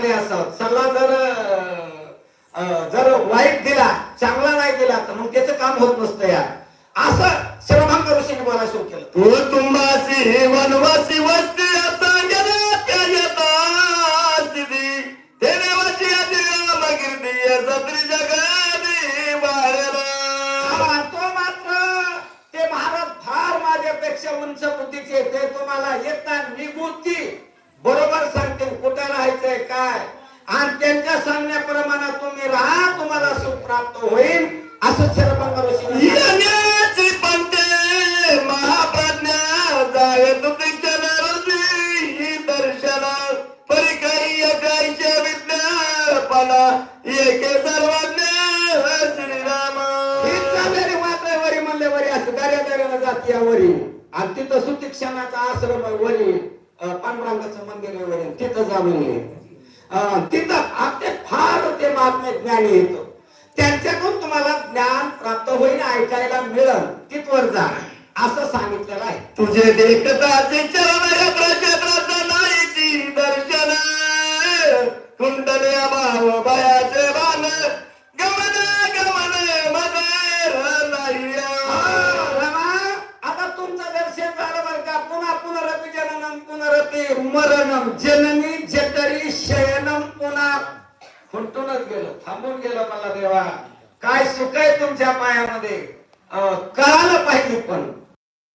चांगले असावं सल्ला जर जर वाईट दिला चांगला नाही दिला तर मग त्याचं काम होत नसतं या असं श्रमांक ऋषीने बोलायला सुरू केलं. तू तुम्हासी वनवासी वस्ती ते हा, तो मात्र ते महाराज फार माझ्यापेक्षा उंच बुद्धीचे ते तुम्हाला येता निगुती काय आणि त्यांच्या सांगण्याप्रमाणे तुम्ही राहा तुम्हाला सुख प्राप्त होईल असं पंते महाप्रज्ञा ही दर्शन. परी काही एकाईच्या विज्ञापना एके सर्वज्ञ श्रीराम. वरी म्हणले वरी असं दर्या दर्याला जाती या वरी. आणि तिथं सुतीक्षणाचा आश्रम वरी पांडुरंगाचं मंदिर आहे वरी. तिथं जाऊन अं, तिथं आ- ते फार ते महात्मे ज्ञानी येतो. त्यांच्याकडून तुम्हाला ज्ञान प्राप्त होईल ऐकायला मिळेल तिथवर जा. असं सांगितलेलं आहे. तुझे देखताचे चरण प्रक्षेत्राचं नाहीची दर्शन. कुंडल्या भाव बयाचे बाण. गमन गमन रमा, आता तुमचं दर्शन झालं बरं का? पुन्हा पुनरपी जननम पुनरपी मरणम जननी पुन्हा खुंटूनच गेलो. थांबून गेलो मला देवा. काय सुख आहे तुमच्या पायामध्ये? कळालं पाहिजे पण.